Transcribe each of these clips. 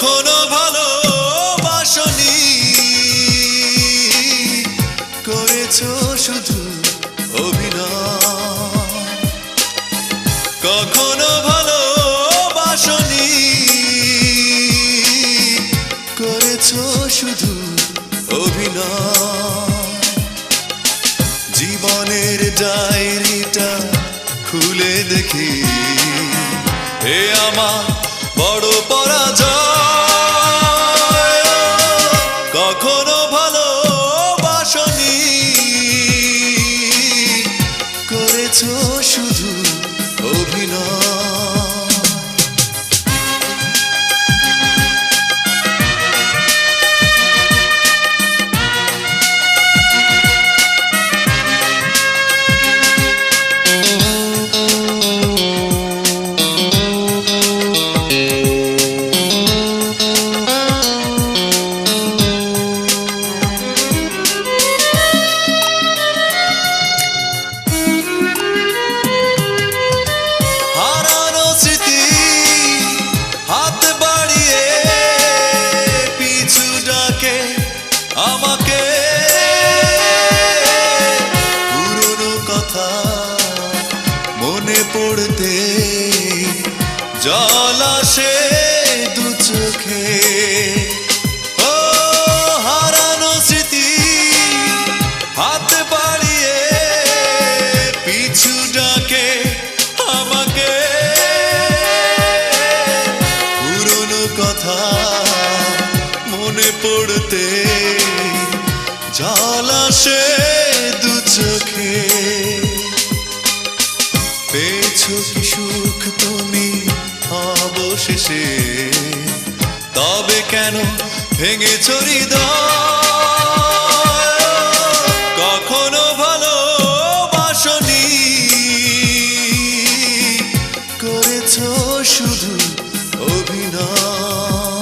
কখনো ভালো বাসনি করেছ শুধু অভিনয়। কখনো ভালো বাসনি করেছ শুধু অভিনয়। জীবনের ডায়েরিটা খুলে দেখি। এ আমার বড় পরাজয়। করেছ মনে পড়তে জল আসে দু চোখে। ও হারানো স্মৃতি হাত বাড়িয়ে পিছু ডাকে আমাকে। পুরনো কথা মনে পড়তে জল আসে ভেঙে চরি কখনো ভালো বাসনি করেছ শুধু অভিনয়।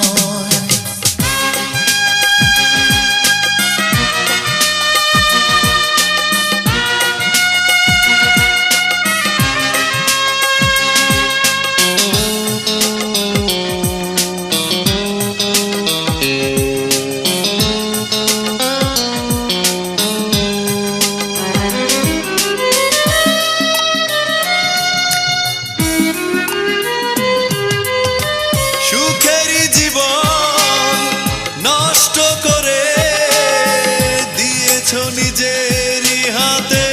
দিয়েছ হাতে।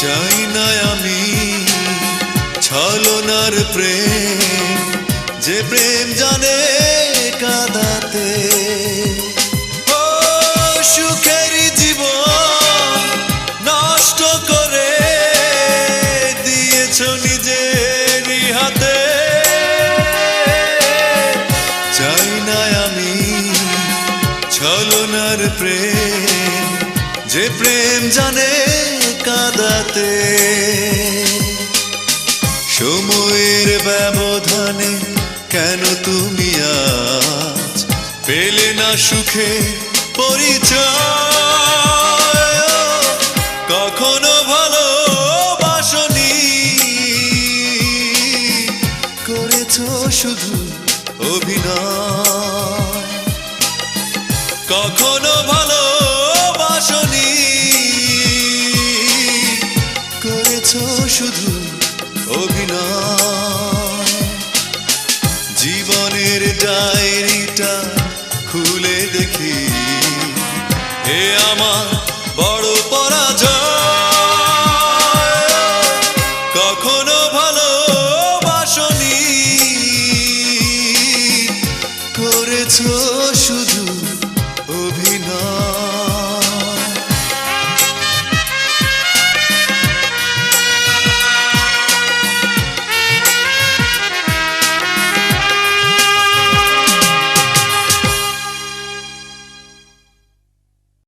চাই না আমি ছলনার প্রেম যে প্রেম জানে ছলনার প্রেম, যে প্রেম জানে কাদাতে। সময়ের ব্যবধানে কেন তুমি আজ পেলে না সুখে পরিচয়? কখনো ভালো বাসনি করেছ শুধু অভিনয়। কখনো ভালো বাসনি করেছ শুধু অভিনয়। জীবনের ডায়েরিটা খুলে দেখি। হে আমার বড় পরাজয়, কখনো ভালো বাসনি করেছ অভিনয়।